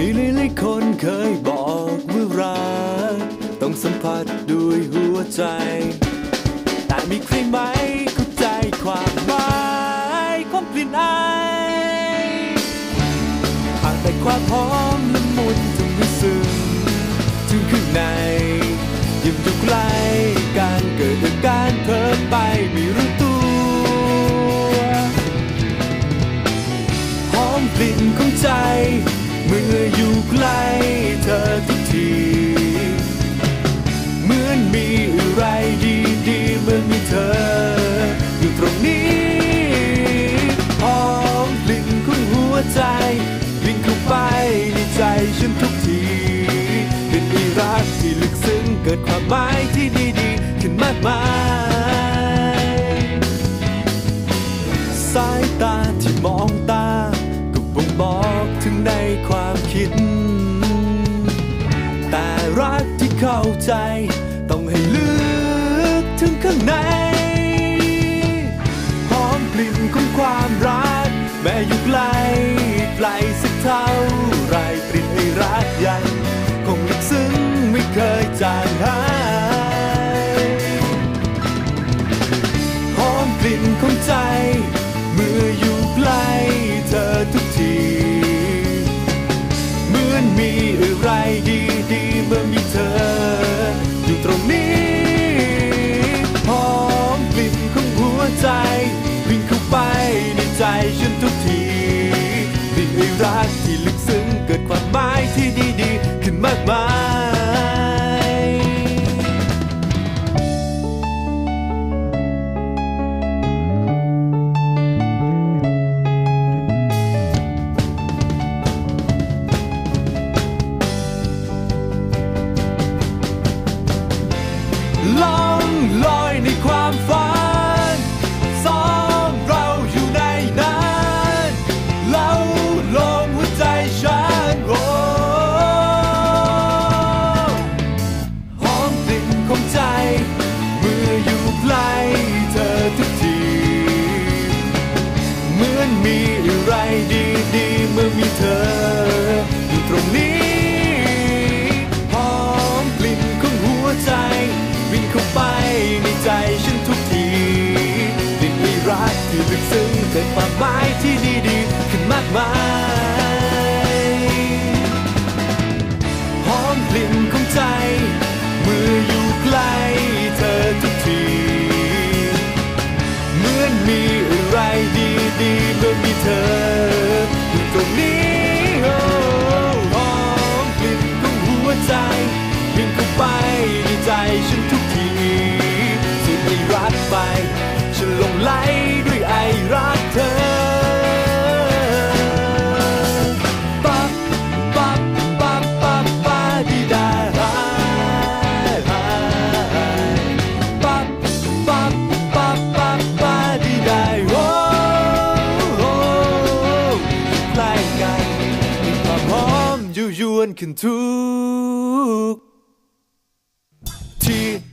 มีหลายคนเคยบอกว่ารัก ต้องสัมผัสด้วยหัวใจ แต่มีใครไหมเข้าใจความหมายของกลิ่นอายหากแต่ความหอมละมุนจนไม่ซึ้งถึงข้างในยิ่งอยู่ใกล้การเกิดอาการเพิ่มไปไม่รู้ตัวหอมกลิ่นของใจ ออยู่ใกล้เธอทุกทีเหมือนมีอะไรดีๆเมื่อมีเธอ อยู่ตรงนี้หอมกลิ่นของหัวใจวิ่งเข้าไปในใจฉันทุกที เป็นอีรักที่ลึกซึ้งเกิดความหมายที่ดีๆขึ้นมากมาย ข้างในหอมกลิ่นของความรัก แม้อยู่ไกลไกลสักเท่าไรกลิ่นไอ้รักยังคงลึกซึ้งไม่เคยจางหายหอมกลิ่นของใจ รัก ลึกซึ้งเกิดความหมายที่ดีๆขึ้นมากมาย อมยั่